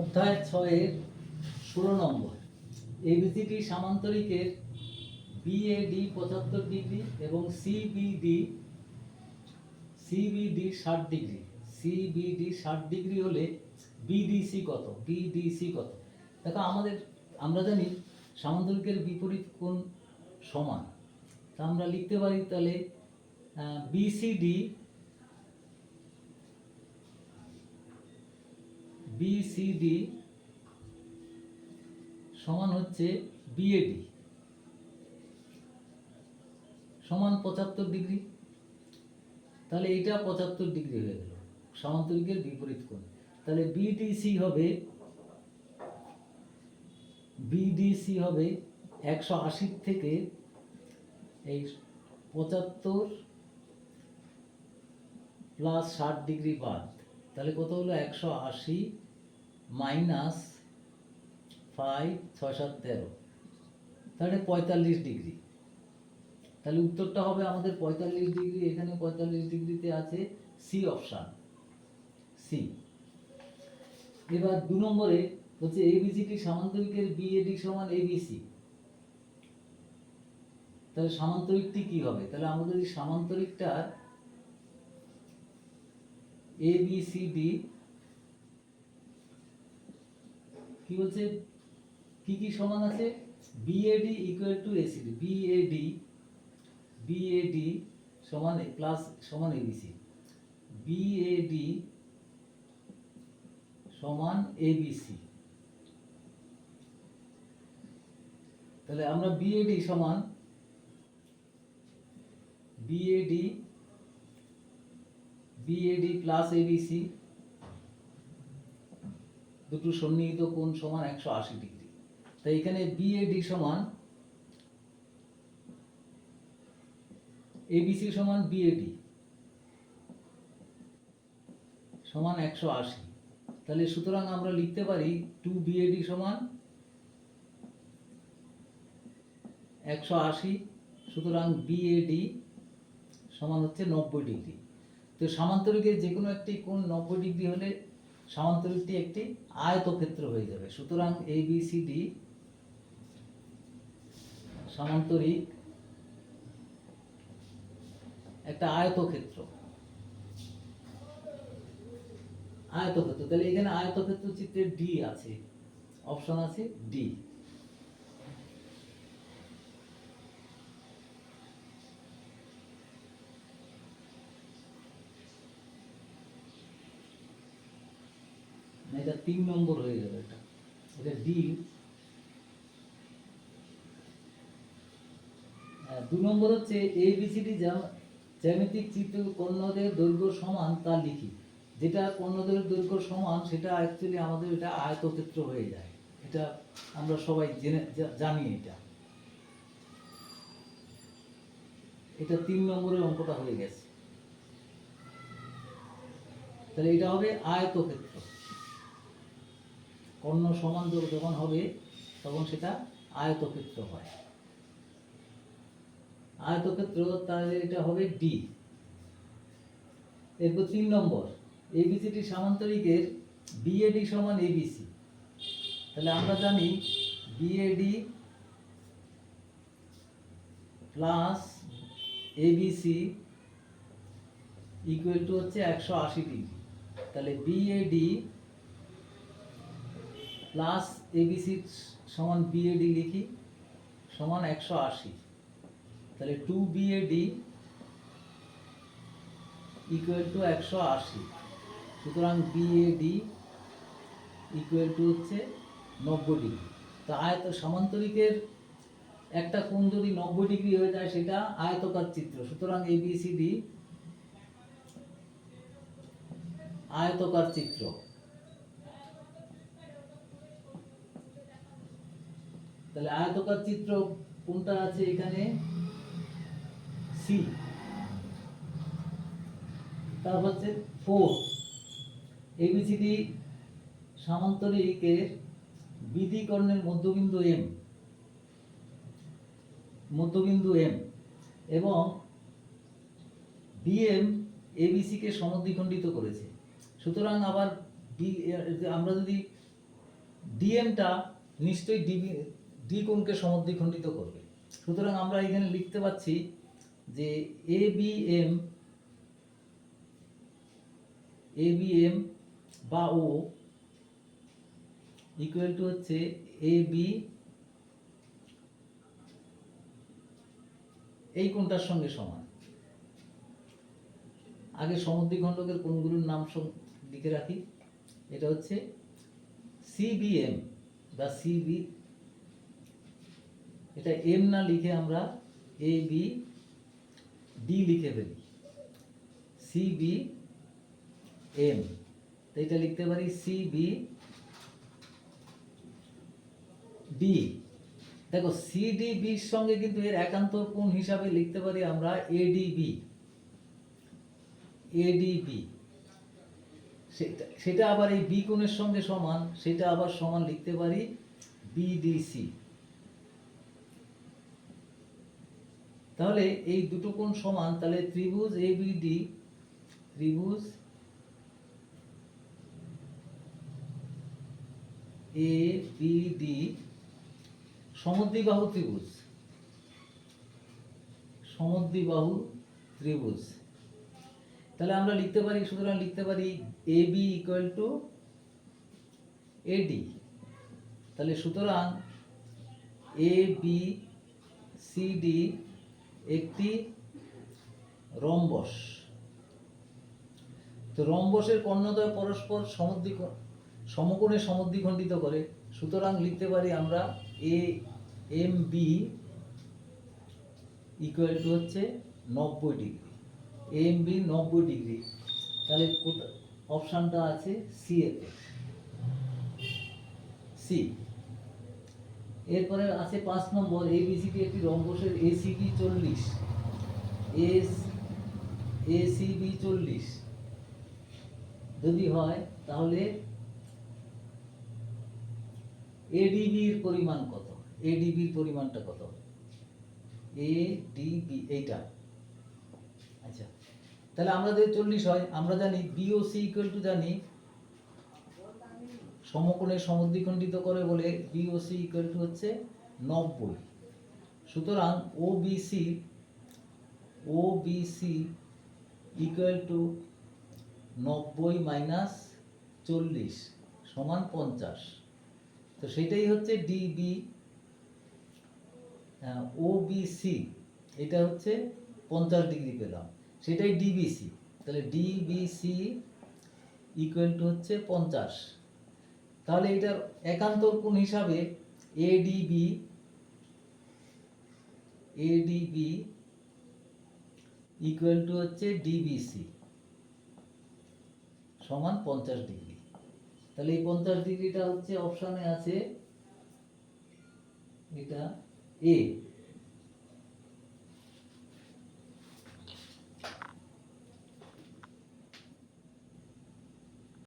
অধ্যায় ছয়ের ষোলো নম্বর। এবিসিটি সামান্তরিকের বিএডি পঁচাত্তর ডিগ্রি এবং সিবিডি সিবিডি ষাট ডিগ্রি। সিবিডি ষাট ডিগ্রি হলে বিডিসি কত? বিডিসি কত? দেখো, আমাদের, আমরা জানি সামান্তরিকের বিপরীত কোণ সমান। তা আমরা লিখতে পারি তাহলে বিসিডি বিসিডি সমান হচ্ছে বিএডি সমান পঁচাত্তর ডিগ্রি। তাহলে এইটা পঁচাত্তর ডিগ্রি হয়ে গেল। সমান্তরিকের বিপরীত কোণ। তাহলে বিডিসি হবে বিডিসি হবে একশো আশির থেকে এই পঁচাত্তর প্লাস ষাট ডিগ্রি বাদ। তাহলে কত হলো? একশো আশি মাইনাস ফাইভ ছয় সাত তেরো। তাহলে পঁয়তাল্লিশ ডিগ্রি। তাহলে উত্তরটা হবে আমাদের পঁয়তাল্লিশ ডিগ্রি। এখানে পঁয়তাল্লিশ ডিগ্রিতে আছে সি অপশান সি এবার দু নম্বরে হচ্ছে এবিসিটি সামান্তরিকের বিএডি সমান এবিসি তাহলে সামান্তরিকটি কি হবে? তাহলে আমরা যদি সামান্তরিকটার এ বি সি ডি কি বলছে? কি কি সমান আছে? BAD equal to ACD BAD BAD সমান প্লাস সমান এবিসি বিএডি সমান এবিসি তাহলে আমরা বিএডি সমান বিএডি বিএডি প্লাস এবিসি দুটো সন্নিহিত কোণ সমান একশো আশি ডিগ্রি। তাই এখানে বিএডি সমান এবিসি সমান বিএডি সমান একশো আশি। তাহলে সুতরাং আমরা লিখতে পারি টু বিএডি সমান একশো আশি, সুতরাং বিএডি সমান হচ্ছে নব্বই ডিগ্রি। তো সামান্তরিকের যে কোনো একটি কোণ নব্বই ডিগ্রি হলে সামান্তরিকটি একটি আয়তক্ষেত্র হয়ে যাবে। সুতরাং এ বি সি ডি সমান্তরিক একটা আয়তক্ষেত্র। আয়তক্ষেত্র, তাহলে এখানে আয়তক্ষেত্র চিত্রে ডি আছে, অপশন আছে ডি না, এটা তিন নম্বর হয়ে যাবে এটা। এটা ডি দু নম্বর হচ্ছে এ বিসিডি জ্যামিতিক চিত্র কর্ণদের দৈর্ঘ্য সমান তা লিখি। যেটা কর্ণদের দৈর্ঘ্য সমান, সেটা অ্যাকচুয়ালি আমাদের এটা আয়তক্ষেত্র হয়ে যায়। এটা আমরা সবাই জেনে জানি এটা। এটা তিন নম্বরের অঙ্কটা হয়ে গেছে। তাহলে এটা হবে আয়তক্ষেত্র। কর্ণ সমান দৈর্ঘ্য যখন হবে, তখন সেটা আয়তক্ষেত্র হয়। আয়তক্ষেত্র তাহলে এটা হবে ডি এরপর তিন নম্বর এবিসিটি সামান্তরিকের বিএডি সমান এবিসি তাহলে আমরা জানি BAD plus ABC equal to হচ্ছে একশো আশি ডিগ্রি। তাহলে বিএডি প্লাস এবিসি সমান বিএডি লিখি, সমান একশো আশি। তাহলে টু বিএডি ইকুয়াল টু একশো আশি। সুতরাং বিএডি ইকুয়াল টু হচ্ছে নব্বই ডিগ্রি। তো আয়ত সমান্তরিকের একটা কোণ যদি নব্বই ডিগ্রি হয়ে যায়, সেটা আয়তকার চিত্র। সুতরাং এবিসিডি আয়তকার চিত্র। তাহলে আয়তকার চিত্র কোনটা আছে এখানে? সি তারপর হচ্ছে ফোর এবিসিডি সামান্তরিকের বিধি কর্ণের মধ্যবিন্দু এম মধ্যবিন্দু এম এবং ডিএম এবিসিকে সমদ্বিখণ্ডিত করেছে। সুতরাং আবার আমরা যদি ডিএমটা নিশ্চয়ই ডিবি ডি কোণকে সমদ্বিখণ্ডিত করবে। সুতরাং আমরা এখানে লিখতে পাচ্ছি যে A B M A B M বা ও ইকুয়াল টু হচ্ছে এ বি এই কোণটার সঙ্গে সমান। আগে সমদ্বিখণ্ডকের কোণগুলোর নাম লিখে রাখি। এটা হচ্ছে সিবিএম বা সিবি এটা এম না লিখে আমরা এ, বি, ডি লিখে ফেলি। সি বি এম তো এটা লিখতে পারি সি বি ডি দেখো সিডিবির সঙ্গে কিন্তু এর একান্ত কোণ হিসাবে লিখতে পারি আমরা এডিবি এডিবি সেটা সেটা আবার এই বি কোণের সঙ্গে সমান, সেটা আবার সমান লিখতে পারি বিডিসি তাহলে এই দুটো কোণ সমান, তাহলে ত্রিভুজ এ এবিডি ত্রিভুজ এ বি ডি সমদ্বিবাহু ত্রিভুজ। সমদ্বিবাহু ত্রিভুজ। তাহলে আমরা লিখতে পারি, সুতরাং লিখতে পারি A B equal to AD তাহলে সুতরাং এ বি সি ডি একটি রম্বস। তো রম্বসের কর্ণদ্বয় পরস্পর সমদ্বি সমকোণে সমদ্বিখণ্ডিত করে। সুতরাং লিখতে পারি আমরা A M B equal to হচ্ছে নব্বই ডিগ্রি। এম বি নব্বই ডিগ্রি। তাহলে অপশানটা আছে সি এতে। সি এরপরে আছে পাঁচ নম্বর এ বিসিডি একটি রম্বসের এসিবি চল্লিশ। এস এসিবি চল্লিশ। যদি হয়, তাহলে এডিবির পরিমাণ কত? এডিবির পরিমাণটা কত? এডিবি এইটা। আচ্ছা। তাহলে যদি চল্লিশ হয়। আমরা জানি বিওসি ইকুয়াল টু জানি সমকোণে সমদ্বিখণ্ডিত করে বলে বিওসি ইকুয়াল টু হচ্ছে নব্বই। সুতরাং O BC O BC equal to নব্বই মাইনাস চল্লিশ সমান পঞ্চাশ। তো সেটাই হচ্ছে ডিবি ও বিসি এটা হচ্ছে পঞ্চাশ ডিগ্রি পেলাম। সেটাই ডিবিসি তাহলে ডিবিসি ইকুয়াল টু হচ্ছে পঞ্চাশ। তাহলে এটার একান্ত কোন হিসাবে এডিবি এডিবি ইকুয়াল টু হচ্ছে ডিবিসি সমান পঞ্চাশ ডিগ্রি তাহলে এই পঞ্চাশ ডিগ্রিটা হচ্ছে অপশানে আছে এটা এ